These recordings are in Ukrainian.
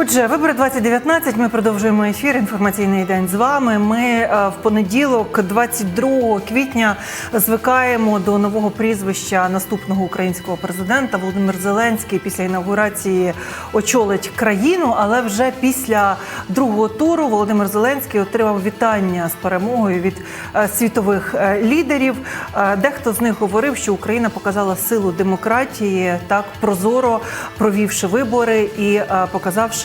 Отже, вибори 2019. Ми продовжуємо ефір. Інформаційний день з вами. Ми е, в понеділок, 22 квітня, звикаємо до нового прізвища наступного українського президента Володимир Зеленський після інаугурації очолить країну. Але вже після другого туру Володимир Зеленський отримав вітання з перемогою від е, світових е, лідерів. Дехто з них говорив, що Україна показала силу демократії так прозоро провівши вибори і е,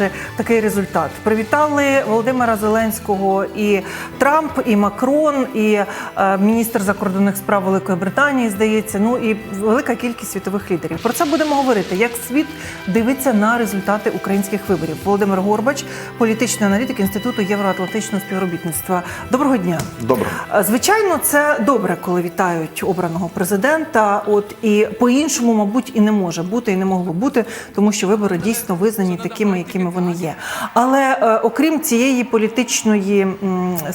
показавши такий результат. Привітали Володимира Зеленського і Трамп, і Макрон, і е, міністр закордонних справ Великої Британії, здається. Ну і велика кількість світових лідерів. Про це будемо говорити. Як світ дивиться на результати українських виборів? Володимир Горбач, політичний аналітик інституту євроатлантичного співробітництва. Доброго дня. Добре. Е, Звичайно, це добре, коли вітають обраного президента. От і по-іншому, мабуть, і не може бути, і не могло бути, тому що вибори дійсно визнані такими, якими вони є. Але е, окрім цієї політичної,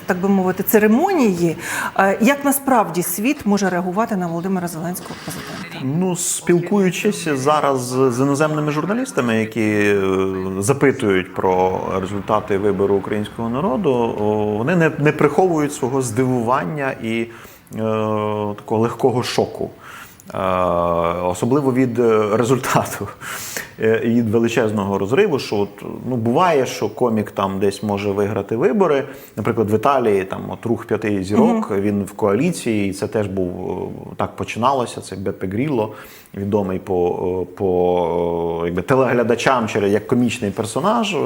так би мовити, церемонії, е, як насправді світ може реагувати на Володимира Зеленського президента? Ну, спілкуючись зараз з іноземними журналістами, які е, запитують про результати вибору українського народу, вони не, не приховують свого здивування і е, такого легкого шоку. Особливо від результату від величезного розриву, що от, ну, буває, що комік там десь може виграти вибори. Наприклад, в Італії там от рух п'яти зірок, він в коаліції, і це теж був е, так починалося. Це Беппе Грілло, відомий по, е, по е, якби, телеглядачам через як комічний персонаж. Е,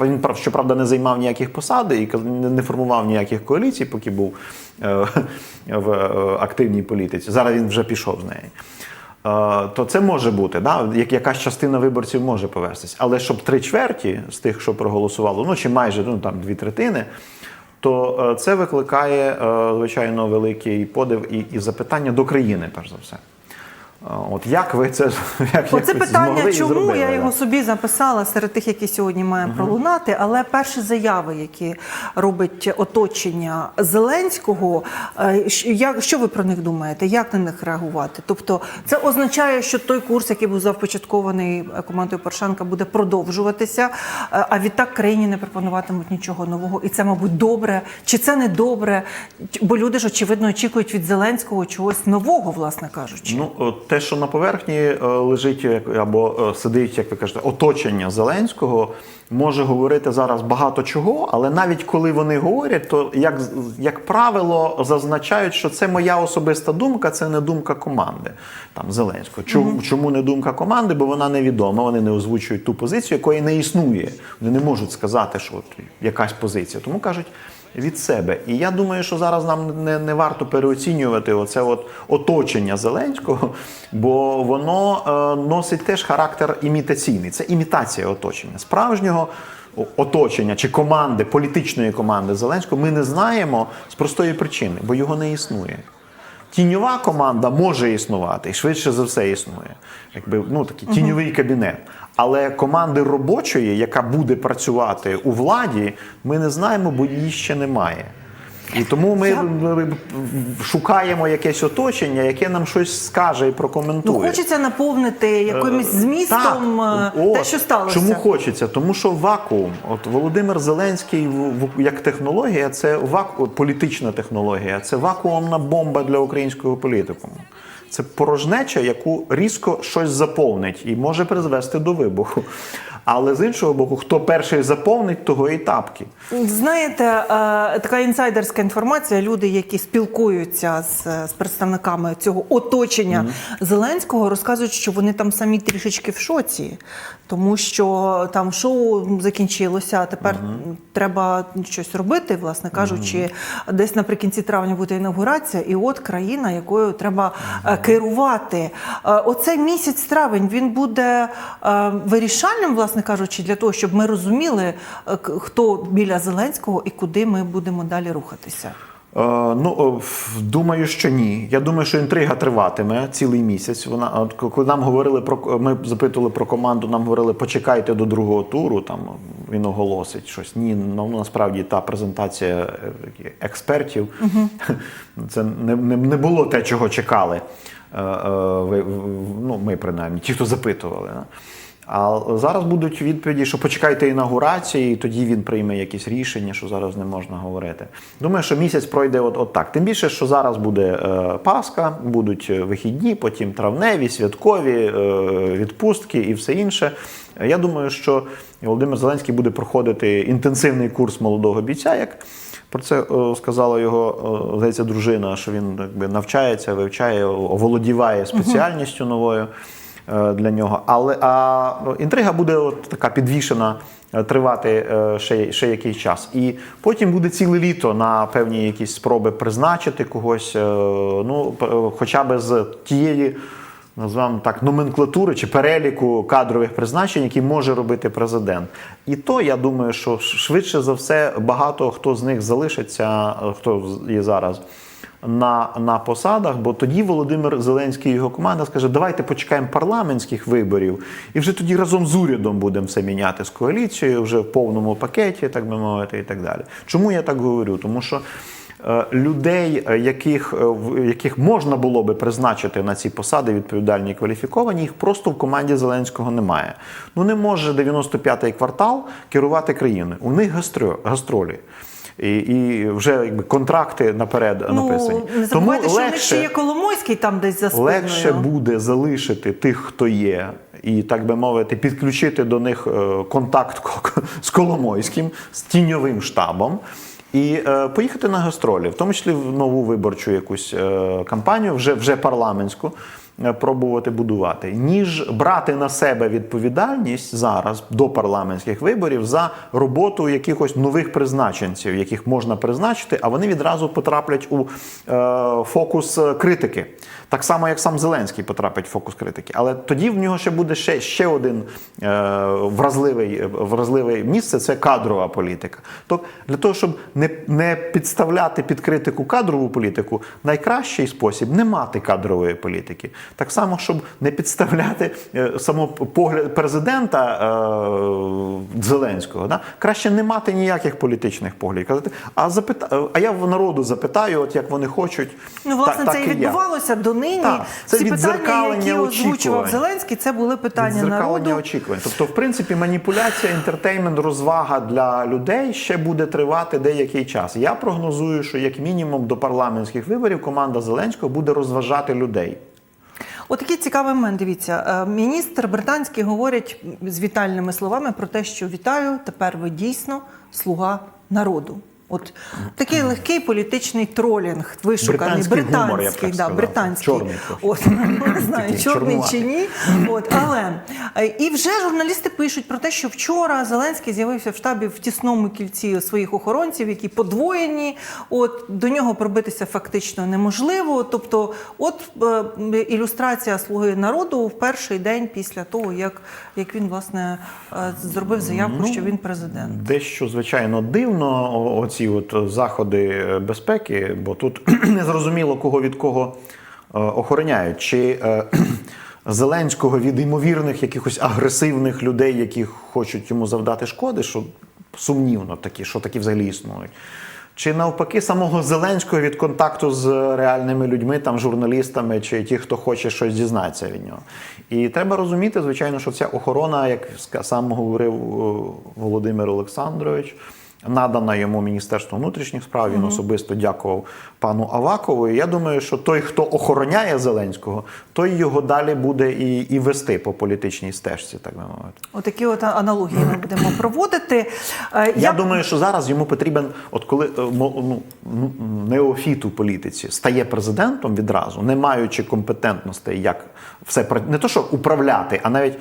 Він прав- щоправда не займав ніяких посад і не- формував ніяких коаліцій, поки був е, в е, активній політиці. Зараз він вже пішов з неї. То це може бути, да? як якась частина виборців може повестись. Але щоб три чверті з тих, що проголосувало, ну чи майже ну, там, дві третини, то е, це викликає, е, звичайно, великий подив і, і запитання до країни, перш за все. От як ви це як, Оце ви питання, змогли чому зробили, я його собі записала серед тих, які сьогодні має пролунати. Але перші заяви, які робить оточення Зеленського, е, як що ви про них думаєте? Як на них реагувати? Тобто, це означає, що той курс, який був започаткований е, командою Порошенка, буде продовжуватися. е, А відтак країні не пропонуватимуть нічого нового, і це, мабуть, добре. Чи це не добре? Бо люди ж очевидно очікують від Зеленського чогось нового, власне кажучи. Ну, от те, що на поверхні е, лежить або е, сидить, як ви кажете, оточення Зеленського, може говорити зараз багато чого, але навіть коли вони говорять, то як, як правило зазначають, що це моя особиста думка, це не думка команди там Зеленського. Чому, чому не думка команди? Бо вона невідома. Вони не озвучують ту позицію, якої не існує. Вони не можуть сказати, що от якась позиція. Тому кажуть. Від себе, і я думаю, що зараз нам не, не варто переоцінювати оце от оточення Зеленського, бо воно е, носить теж характер імітаційний. Це імітація оточення. Справжнього оточення чи команди, політичної команди Зеленського ми не знаємо з простої причини, бо його не існує. Тіньова команда може існувати і швидше за все існує. Якби ну такий тіньовий кабінет. Але команди робочої, яка буде працювати у владі, ми не знаємо, бо її ще немає. І тому ми Я- шукаємо якесь оточення, яке нам щось скаже і Ну, прокоментує. хочеться наповнити якимось Е, змістом так, е, от, те, що сталося. Чому хочеться? Тому що вакуум. От Володимир Зеленський як технологія, це ваку... політична технологія, це вакуумна бомба для українського політикуму. Це порожнеча, яку різко щось заповнить і може призвести до вибуху. Але з іншого боку, хто перший заповнить, того і тапки. Знаєте, е, така інсайдерська інформація. Люди, які спілкуються з, з представниками цього оточення Зеленського, розказують, що вони там самі трішечки в шоці, тому що там шоу закінчилося. А тепер треба щось робити, власне кажучи, десь наприкінці травня буде інаугурація, і от країна, якою треба е, керувати. Е, Оцей місяць травень він буде е, вирішальним, власне кажучи, для того, щоб ми розуміли, хто біля Зеленського і куди ми будемо далі рухатися. Е, ну, думаю, що ні. Я думаю, що інтрига триватиме цілий місяць. Вона, коли нам говорили про ми запитували про команду, нам говорили, почекайте до другого туру. Там він оголосить щось. Ні, ну насправді та презентація е, експертів це не, не, не було те, чого чекали. Е, е, ну, ми принаймні, ті, хто запитували. А зараз будуть відповіді, що почекайте інаугурації, і тоді він прийме якісь рішення, що зараз не можна говорити. Думаю, що місяць пройде от, от так. Тим більше, що зараз буде е, Пасха, будуть е, вихідні, потім травневі, святкові, е, відпустки і все інше. Я думаю, що Володимир Зеленський буде проходити інтенсивний курс молодого бійця, як про це е, сказала його е, здається, дружина, що він якби навчається, вивчає, оволодіває спеціальністю новою для нього. Але а ну, інтрига буде от така підвішена. е, Тривати е, ще, ще якийсь час, і потім буде ціле літо на певні якісь спроби призначити когось, е, ну е, хоча б з тієї назвемо так, номенклатури чи переліку кадрових призначень, які може робити президент. І то я думаю, що швидше за все багато хто з них залишиться, е, хто є зараз. На, на посадах, бо тоді Володимир Зеленський і його команда скаже: давайте почекаємо парламентських виборів, і вже тоді разом з урядом будемо все міняти з коаліцією, вже в повному пакеті, так би мовити, і так далі. Чому я так говорю? Тому що е, людей, е, яких, е, яких можна було би призначити на ці посади відповідальні і кваліфіковані, їх просто в команді Зеленського немає. Ну не може 95-й квартал керувати країною. У них гастро, гастролі. І, і вже якби контракти наперед написані. Ну, не забувайте, що них ще є Коломойський там десь за спиною. легше буде залишити тих, хто є, і так би мовити, підключити до них е, контакт з Коломойським, з тіньовим штабом. І е, поїхати на гастролі, в тому числі в нову виборчу якусь е, кампанію, вже, вже парламентську, пробувати будувати, ніж брати на себе відповідальність зараз до парламентських виборів за роботу якихось нових призначенців, яких можна призначити, а вони відразу потраплять у е, фокус е, критики. Так само, як сам Зеленський потрапить в фокус критики. Але тоді в нього ще буде ще, ще один е, вразливий, вразливе місце це кадрова політика. Тобто, для того, щоб не, не підставляти під критику кадрову політику, найкращий спосіб не мати кадрової політики. Так само, щоб не підставляти е, само погляд президента е, Зеленського, да? краще не мати ніяких політичних поглядів. Казати, а запита... а я в народу запитаю, от як вони хочуть. Ну, власне, так, це так і відбувалося донині. Так, це Всі питання, які озвучував. Зеленський, це були питання народу. очікувань. Тобто, в принципі, маніпуляція, інтертеймент, розвага для людей ще буде тривати деякий час. Я прогнозую, що як мінімум до парламентських виборів команда Зеленського буде розважати людей. Отакий цікавий момент. Дивіться, Е, міністр британський говорить з вітальними словами про те, що вітаю, тепер ви дійсно слуга народу. От такий легкий політичний тролінг, вишуканий, Британський гумор, я б так да, британський. Чорний. От не знаю, Такий чорний чи ні. От але е, і вже журналісти пишуть про те, що вчора Зеленський з'явився в штабі в тісному кільці своїх охоронців, які подвоєні. От до нього пробитися фактично неможливо. Тобто, от е, ілюстрація слуги народу в перший день після того, як, як він власне е, зробив заявку, Ну, що він президент. Дещо звичайно дивно, о- оці от заходи е, безпеки, бо тут не зрозуміло, кого від кого е, охороняють. Чи е, Зеленського від ймовірних якихось агресивних людей, які хочуть йому завдати шкоди, що сумнівно такі, що такі взагалі існують. Чи навпаки самого Зеленського від контакту з реальними людьми, там журналістами, чи ті, хто хоче щось дізнатися від нього. І треба розуміти, звичайно, що ця охорона, як сам говорив е, Володимир Олександрович, надана йому Міністерство внутрішніх справ. Він особисто дякував пану Авакову. І я думаю, що той, хто охороняє Зеленського, той його далі буде і, і вести по політичній стежці, так би мовити. Отакі от аналогії ми будемо проводити. Е, Я думаю, що зараз йому потрібен, от коли е, ну, неофіт у політиці стає президентом відразу, не маючи компетентностей, як все не то, що управляти, а навіть е,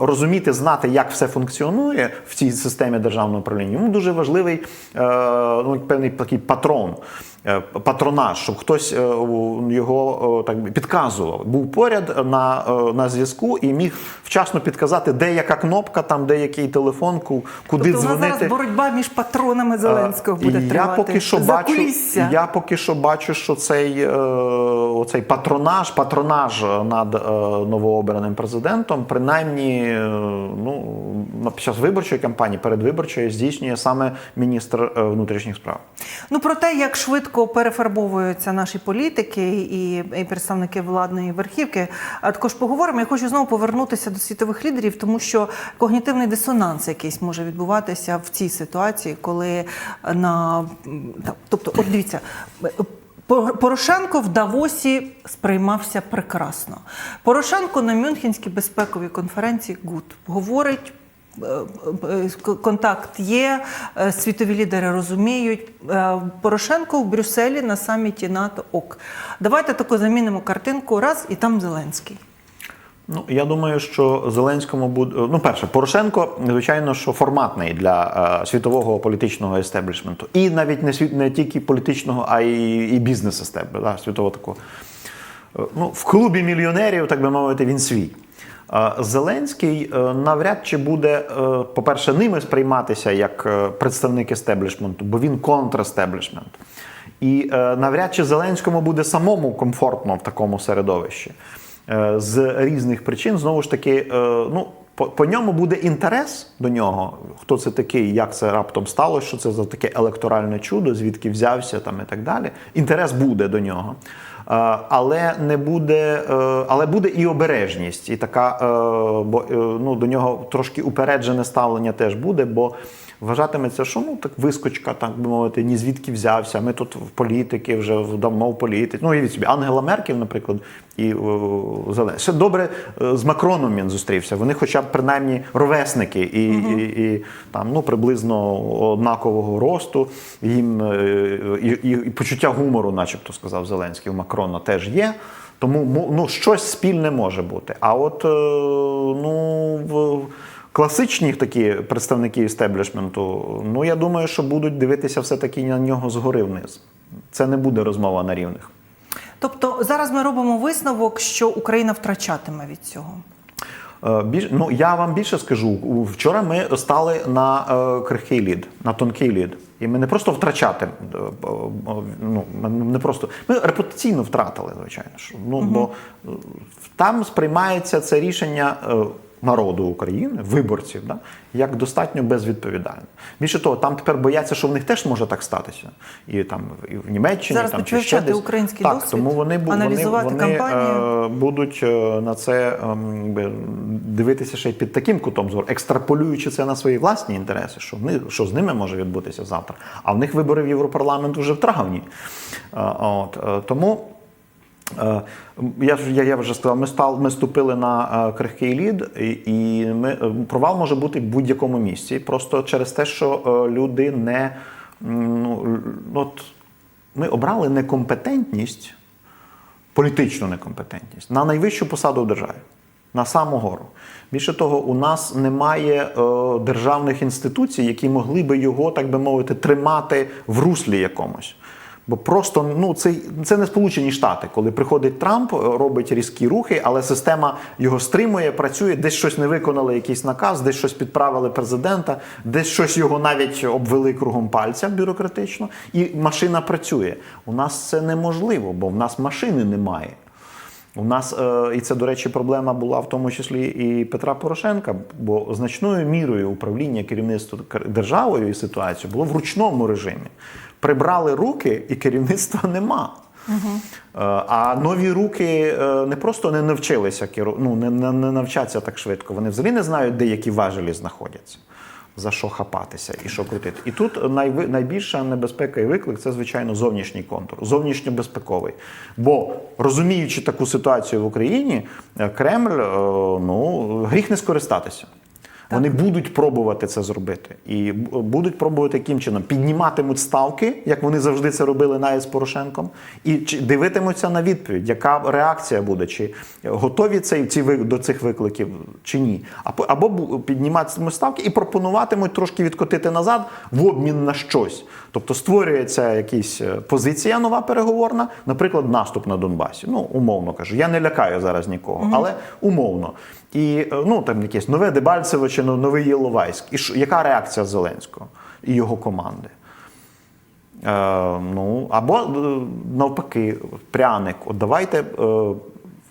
розуміти, знати, як все функціонує в цій системі державного управління. Йому дуже важливий ну, певний такий патрон. Е, Патронаж, щоб хтось е, його е, так підказував, був поряд на, на зв'язку і міг вчасно підказати, де яка кнопка, там де який телефон, ку- куди тобто, дзвонити. зараз боротьба між патронами Зеленського буде тривати. Я поки що бачу, я поки що бачу, що цей, оцей патронаж, патронаж над новообраним президентом, принаймні, ну під час виборчої кампанії, передвиборчої, здійснює саме міністр внутрішніх справ. Ну про те, як швидко швидко перефарбовуються наші політики і, і представники владної верхівки. А також поговоримо. Я хочу знову повернутися до світових лідерів, тому що когнітивний дисонанс якийсь може відбуватися в цій ситуації, коли на тобто, от дивіться. Порошенко в Давосі сприймався прекрасно. Порошенко на Мюнхенській безпековій конференції ГУД говорить. Е, е, Контакт є, е, світові лідери розуміють. Порошенко в Брюсселі на саміті НАТО ок. Давайте таку замінимо картинку раз і там Зеленський. Ну, я думаю, що Зеленському буде. Ну, перше, Порошенко, звичайно, що форматний для світового політичного естеблішменту. І навіть не світ не тільки політичного, а й, і бізнес естеблішменту, да, світового такого. Ну, в клубі мільйонерів, так би мовити, він свій. Зеленський е, навряд чи буде, е, по-перше, ними сприйматися як е, представник естеблішменту, бо він контрестеблішмент. І навряд чи Зеленському буде самому комфортно в такому середовищі. З різних причин, знову ж таки, ну, по, по ньому буде інтерес до нього, хто це такий, як це раптом сталося, що це за таке електоральне чудо, звідки взявся там і так далі. Інтерес буде до нього. Е, Але не буде, е, але буде і обережність, і така, е, бо ну, до нього трошки упереджене ставлення теж буде, бо вважатиметься, що ну так вискочка, так би мовити, ні звідки взявся. Ми тут в політики вже давно в політиці. Ну, і від собі Ангела Меркель, наприклад, і Зеленський. Ще добре е, з Макроном він зустрівся. Вони, хоча б принаймні ровесники, і, і, і там ну приблизно однакового росту. Їм е, і, і, і почуття гумору, начебто сказав Зеленський, у Макрона теж є. Тому ну, щось спільне може бути. А от е, ну класичні такі представники істеблішменту, ну я думаю, що будуть дивитися все-таки на нього згори вниз. Це не буде розмова на рівних. Тобто зараз ми робимо висновок, що Україна втрачатиме від цього. Е, Більш, ну я вам більше скажу. Вчора ми стали на е, крихкий лід, на тонкий лід. І ми не просто втрачати, е, е, ну не просто ми репутаційно втратили, звичайно ж. Ну бо е, там сприймається це рішення. е, Народу України, виборців, да, як достатньо безвідповідальне. Більше того, там тепер бояться, що в них теж може так статися. І там і в Німеччині, Зараз там чи ще десь. український так, досвід, тому вони, аналізувати вони, кампанію. е, будуть е, на це ем, дивитися ще й під таким кутом зору, екстраполюючи це на свої власні інтереси, що, вони, що з ними може відбутися завтра. А в них вибори в Європарламент вже в травні. Е, От, е, тому. Е, Я я, я вже сказав, ми стали, ми ступили на е, крихкий лід, і, ми, е, провал може бути в будь-якому місці. Просто через те, що люди не ну, от ми обрали некомпетентність, політичну некомпетентність на найвищу посаду в державі, на саму гору. Більше того, у нас немає е, державних інституцій, які могли би його, так би мовити, тримати в руслі якомусь. Бо просто ну це, це не Сполучені Штати, коли приходить Трамп, робить різкі рухи, але система його стримує, працює, десь щось не виконали, якийсь наказ, десь щось підправили президента, десь щось його навіть обвели кругом пальця бюрократично, і машина працює. У нас це неможливо, бо в нас машини немає. У нас, е, і це, до речі, проблема була в тому числі і Петра Порошенка, бо значною мірою управління керівництва кер- державою і ситуацією було в ручному режимі. Прибрали руки, і керівництва нема. Е, А нові руки е, не просто не навчилися ну, не, не, не навчаться так швидко. Вони взагалі не знають, де які важелі знаходяться, за що хапатися і що крутити. І тут найбільша небезпека і виклик це, звичайно, зовнішній контур, зовнішньобезпековий. Бо розуміючи таку ситуацію в Україні, е, Кремль ну, гріх не скористатися. Вони будуть пробувати це зробити. І будуть пробувати яким чином підніматимуть ставки, як вони завжди це робили навіть з Порошенком, і дивитимуться на відповідь, яка реакція буде, чи готові цей, ці до цих викликів, чи ні. Або, підніматимуть ставки і пропонуватимуть трошки відкотити назад в обмін на щось. Тобто створюється якась е, позиція нова переговорна, наприклад, наступ на Донбасі. Ну, умовно кажу. Я не лякаю зараз нікого, але умовно. І е, ну там якесь нове Дебальцево чи новий Єловайськ. І що, яка реакція Зеленського і його команди? Е, ну, або е, навпаки, пряник. От давайте е,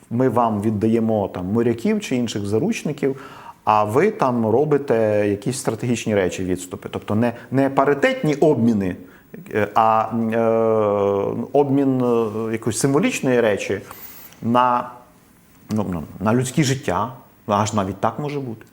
ми вам віддаємо там моряків чи інших заручників, а ви там робите якісь стратегічні речі відступи. Тобто не, не паритетні обміни Е, А е, обмін якоїсь символічної речі на, ну, ну, на людське життя, аж навіть так може бути.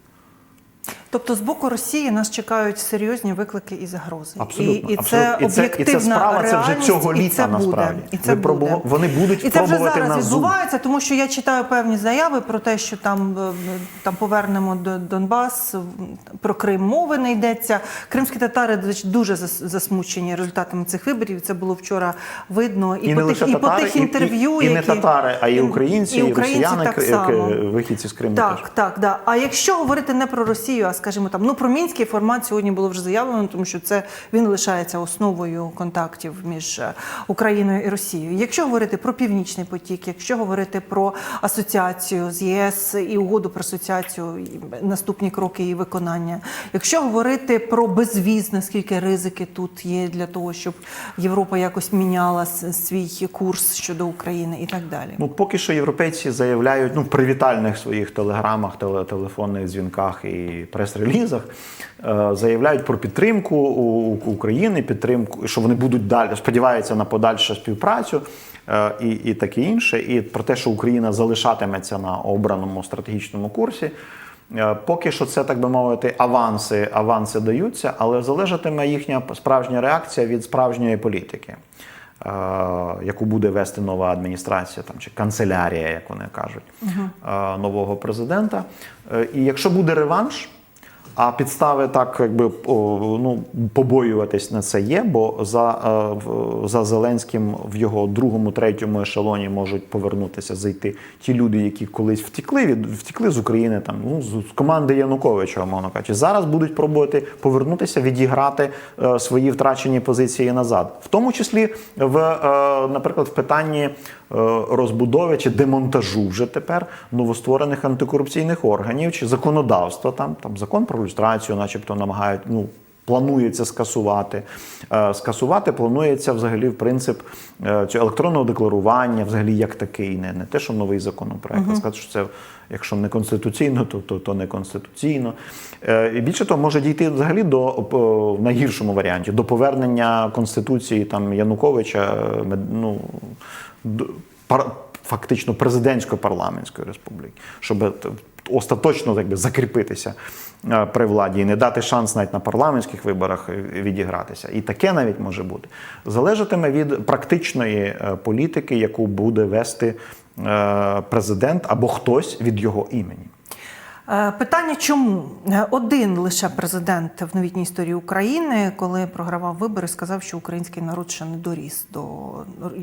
Тобто з боку Росії нас чекають серйозні виклики і загрози. Абсолютно, і, і це абсолютно. І це- і це об'єктивна справа, це вже реальність, цього і літа, це буде. насправді. І це буде. пробу- вони будуть і це вже зараз на відбувається, тому що я читаю певні заяви про те, що там, е, там повернемо до Донбас, про Крим мови не йдеться. Кримські татари дуже зас- засмучені результатами цих виборів. Це було вчора видно. І, І по тих, лише і по татари, тих і- і- інтерв'ю, і, не які татари, а і українці, і, українці росіяни, так само. к- вихідці з Криму. Так, теж. так, да. А якщо говорити не про Росію, а скажімо там, ну про мінський формат сьогодні було вже заявлено, тому що це він лишається основою контактів між е, Україною і Росією. Якщо говорити про північний потік, якщо говорити про асоціацію з ЄС і угоду про асоціацію, і наступні кроки її виконання, якщо говорити про безвіз, наскільки ризики тут є для того, щоб Європа якось міняла свій курс щодо України і так далі. Ну, поки що європейці заявляють ну, привітальних своїх телеграмах, теле, телефонних дзвінках і прес-релізах, е, заявляють про підтримку України, підтримку, що вони будуть далі, сподіваються на подальшу співпрацю е, і, і таке інше, і про те, що Україна залишатиметься на обраному стратегічному курсі. Е, Поки що це, так би мовити, аванси, аванси даються, але залежатиме їхня справжня реакція від справжньої політики яку буде вести нова адміністрація там, чи канцелярія, як вони кажуть, е, нового президента. І якщо буде реванш, а підстави так, якби ну, побоюватись на це є, бо за, е, за Зеленським в його другому, третьому ешелоні можуть повернутися, зайти ті люди, які колись втекли від втекли з України, там ну з команди Януковича, мовно кажучи. Зараз будуть пробувати повернутися, відіграти е, свої втрачені позиції назад, в тому числі в, е, наприклад, в питанні розбудови чи демонтажу вже тепер новостворених антикорупційних органів чи законодавства. Там там закон про люстрацію, начебто, намагають ну. Планується скасувати. Е, Скасувати планується взагалі, в принцип, е, цього електронного декларування, взагалі як такий, не, не те, що новий законопроект, а сказати, що це, якщо не конституційно, то, то, то не конституційно. Е, І більше того, може дійти взагалі до о, в найгіршому варіанті до повернення конституції там Януковича, ну, фактично президентсько-парламентської республіки, щоб остаточно якби, закріпитися е, при владі і не дати шанс навіть на парламентських виборах е, відігратися. І таке навіть може бути. Залежатиме від практичної е, політики, яку буде вести президент або хтось від його імені. Е, Питання чому Е, один лише президент в новітній історії України, коли програвав вибори, сказав, що український народ ще не доріс до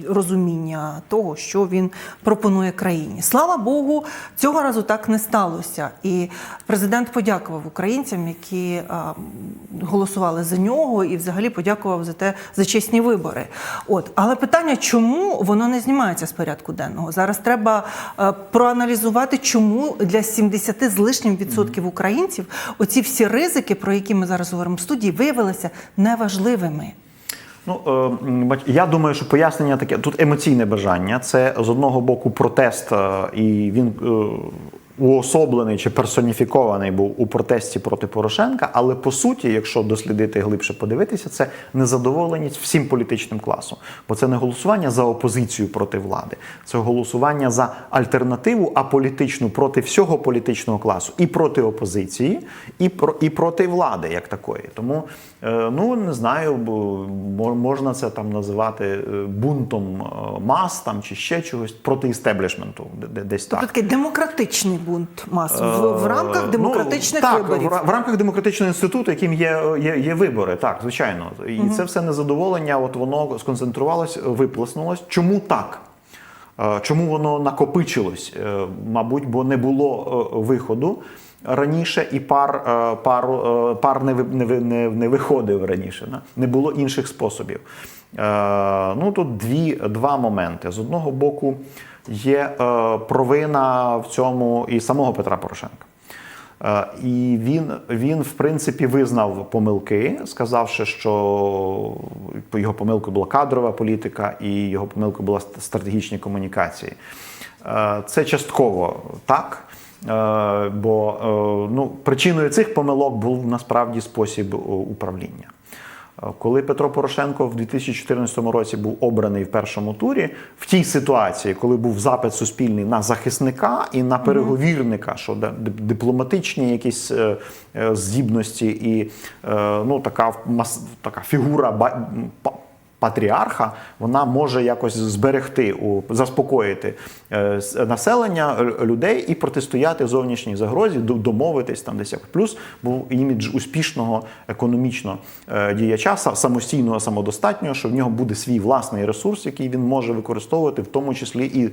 розуміння того, що він пропонує країні. Слава Богу, цього разу так не сталося. І президент подякував українцям, які е, голосували за нього, і взагалі подякував за те за чесні вибори. От, але питання, чому воно не знімається з порядку денного? Зараз треба проаналізувати, чому для 70 з лишнім відсотків українців оці всі ризики, про які ми зараз говоримо в студії, виявилися неважливими. Ну, е, я думаю, що пояснення таке. Тут емоційне бажання. Це з одного боку протест, е, і він е, уособлений чи персоніфікований був у протесті проти Порошенка. Але по суті, якщо дослідити глибше подивитися, це незадоволеність всім політичним класом. Бо це не голосування за опозицію проти влади, це голосування за альтернативу аполітичну проти всього політичного класу, і проти опозиції, і про і проти влади як такої. Тому е, ну не знаю, бо мо- можна це там називати е, бунтом е, мас там чи ще чогось проти істеблішменту, де- де- десь так. Тобто такий демократичний бунт мас в, в рамках Е, демократичних ну, так, виборів. В, в рамках демократичного інституту, яким є, є, є вибори, так, звичайно. І це все незадоволення, от воно сконцентрувалось, виплеснулось. Чому так? Е, Чому воно накопичилось? Е, Мабуть, бо не було виходу раніше, і пар, пар, пар не, не, не, не виходив раніше. Не було інших способів. Ну тут дві, два моменти. З одного боку, є е, провина в цьому і самого Петра Порошенка. Е, І він, він, в принципі, визнав помилки, сказавши, що його помилкою була кадрова політика і його помилкою була стратегічні комунікації. Е, Це частково так. Бо ну, причиною цих помилок був насправді спосіб управління. Коли Петро Порошенко в 2014 році був обраний в першому турі, в тій ситуації, коли був запит суспільний на захисника і на переговірника, що дипломатичні якісь е, е, здібності і е, ну, така, така фігура патріарха, вона може якось зберегти, заспокоїти е, населення, людей і протистояти зовнішній загрозі, домовитись там десь якось. Плюс був імідж успішного економічно е, діяча, самостійного, самодостатнього, що в нього буде свій власний ресурс, який він може використовувати, в тому числі і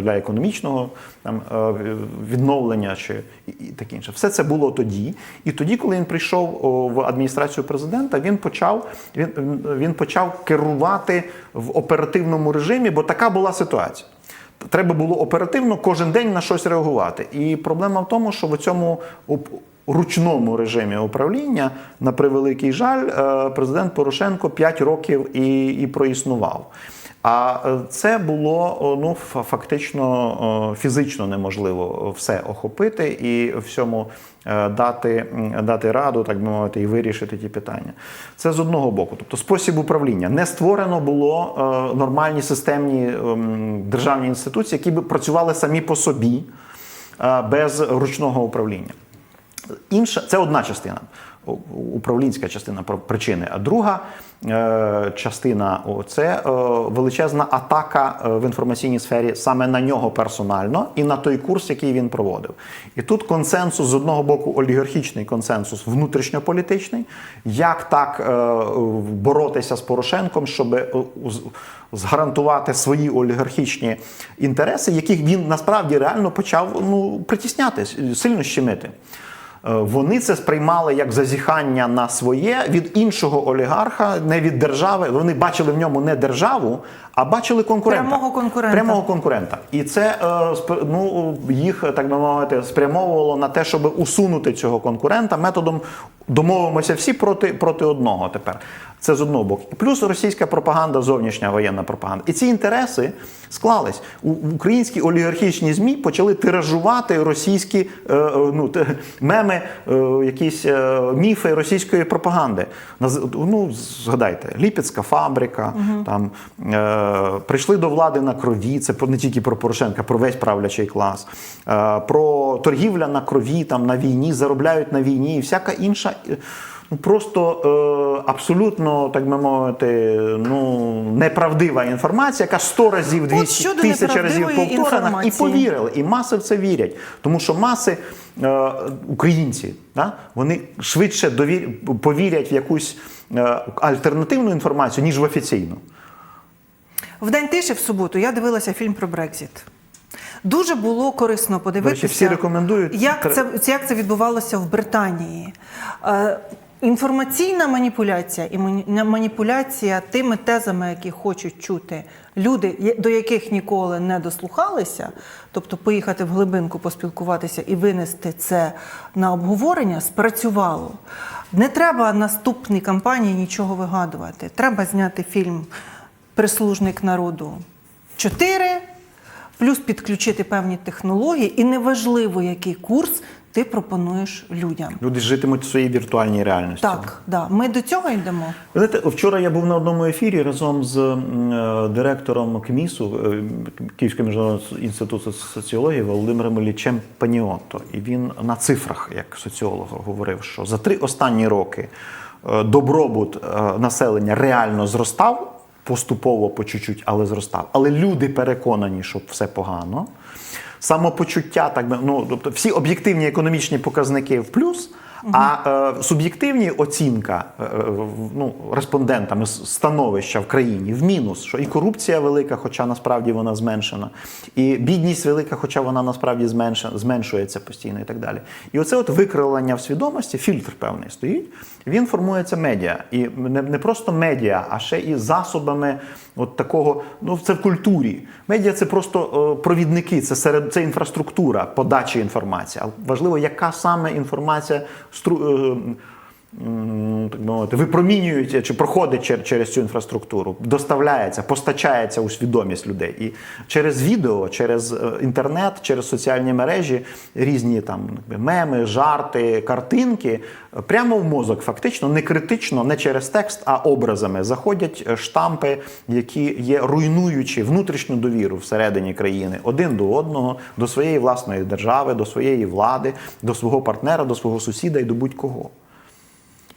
для економічного там, е, відновлення чи і таке інше. Все це було тоді. І тоді, коли він прийшов в адміністрацію президента, він почав він, він почав керувати в оперативному режимі, бо така була ситуація. Треба було оперативно кожен день на щось реагувати. І проблема в тому, що в цьому ручному режимі управління, на превеликий жаль, е, президент Порошенко 5 років і, і проіснував. А е, це було ну фа- фактично фізично неможливо все охопити і всьому дати, дати раду, так би мовити, і вирішити ті питання. Це з одного боку. Тобто спосіб управління. Не створено було е, нормальні системні ем, державні інституції, які б працювали самі по собі е, без ручного управління. Інша це одна частина, управлінська частина причини. А друга е, частина це е, величезна атака е, в інформаційній сфері саме на нього персонально і на той курс, який він проводив. І тут консенсус з одного боку, олігархічний консенсус внутрішньополітичний, як так боротися з Порошенком, щоб згарантувати свої олігархічні інтереси, яких він насправді реально почав ну, притісняти, сильно щемити. Е, Вони це сприймали як зазіхання на своє від іншого олігарха, не від держави. Вони бачили в ньому не державу, а бачили конкурента. Прямого конкурента. Прямого конкурента. І це е, ну, їх, так би мовити, спрямовувало на те, щоб усунути цього конкурента методом домовимося всі проти, проти одного тепер. Це з одного боку. Плюс російська пропаганда, зовнішня воєнна пропаганда. І ці інтереси склались. У українські олігархічні ЗМІ почали тиражувати російські е, е, ну, меми, е, якісь е, міфи російської пропаганди. Ну, згадайте, Ліпецька фабрика, там, е, прийшли до влади на крові, це не тільки про Порошенка, про весь правлячий клас, е, про торгівля на крові, там, на війні, заробляють на війні і всяка інша. Ну, просто е, абсолютно, так би мовити, ну, неправдива інформація, яка 100 разів, 200 тисяч разів повторена, і повірили. І маси в це вірять. Тому що маси е, українці, да, вони швидше довір, повірять в якусь е, альтернативну інформацію, ніж в офіційну. В день тиші в суботу я дивилася фільм про Брекзіт. Дуже було корисно подивитися, речі, всі рекомендують. як це, як це відбувалося в Британії. Е, інформаційна маніпуляція і маніпуляція тими тезами, які хочуть чути люди, до яких ніколи не дослухалися, тобто поїхати в глибинку, поспілкуватися і винести це на обговорення, спрацювало. Не треба наступній кампанії нічого вигадувати. Треба зняти фільм Прислужник народу 4, плюс підключити певні технології, і неважливо, який курс ти пропонуєш людям. Люди житимуть в своїй віртуальній реальності. Так, да, ми до цього йдемо. Ви Знаєте, вчора я був на одному ефірі разом з е, директором КМІСу е, Київського міжнародного інституту соціології Володимиром Іллічем Паніотто. І він на цифрах, як соціолог, говорив, що за три останні роки е, добробут е, населення реально зростав. Поступово по чуть-чуть, але зростав. Але люди переконані, що все погано. Самопочуття, так би ну тобто всі об'єктивні економічні показники в плюс, а е, суб'єктивні оцінка е, е, ну, респондентами становища в країні в мінус, що і корупція велика, хоча насправді вона зменшена, і бідність велика, хоча вона насправді зменшується постійно і так далі. І оце от викривлення в свідомості, фільтр певний стоїть. Він формується медіа. І не, не просто медіа, а ще і засобами от такого, ну це в культурі. Медіа це просто е, провідники, це серед це інфраструктура подачі інформації. А важливо, яка саме інформація стру, е, так би мовити, випромінюється чи проходить чер- через цю інфраструктуру, доставляється, постачається у свідомість людей. І через відео, через е, інтернет, через соціальні мережі різні там меми, жарти, картинки е, прямо в мозок, фактично, не критично, не через текст, а образами заходять е, штампи, які є руйнуючі внутрішню довіру всередині країни один до одного, до своєї власної держави, до своєї влади, до свого партнера, до свого сусіда і до будь-кого.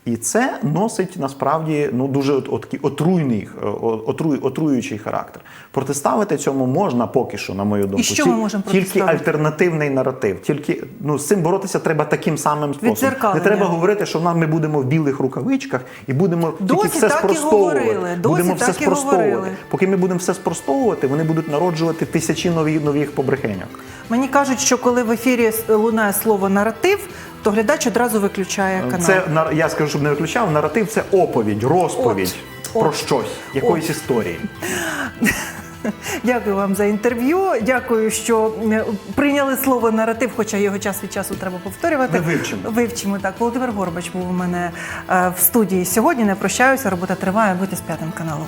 І це носить насправді ну дуже от, от, отруйний, е, отруй, отруючий характер. Протиставити цьому можна поки що, на мою думку. що ми можемо тільки альтернативний наратив. Тільки ну з цим боротися треба таким самим способом. Не треба говорити, що ми будемо в білих рукавичках і будемо Досі тільки все так і спростовувати. говорили, досі будемо все і спростовувати. говорили. Поки ми будемо все спростовувати, вони будуть народжувати тисячі нові, нових побрехеньок. Мені кажуть, що коли в ефірі лунає слово наратив, то глядач одразу виключає канал. Це я скажу, щоб не виключав. Наратив це оповідь, розповідь От. про От. щось, якоїсь історії. Дякую вам за інтерв'ю. Дякую, що е, прийняли слово наратив, хоча його час від часу треба повторювати. Ми вивчимо. Вивчимо так. Володимир Горбач був у мене е, в студії сьогодні. Не прощаюся. Робота триває. Будьте з п'ятим каналом.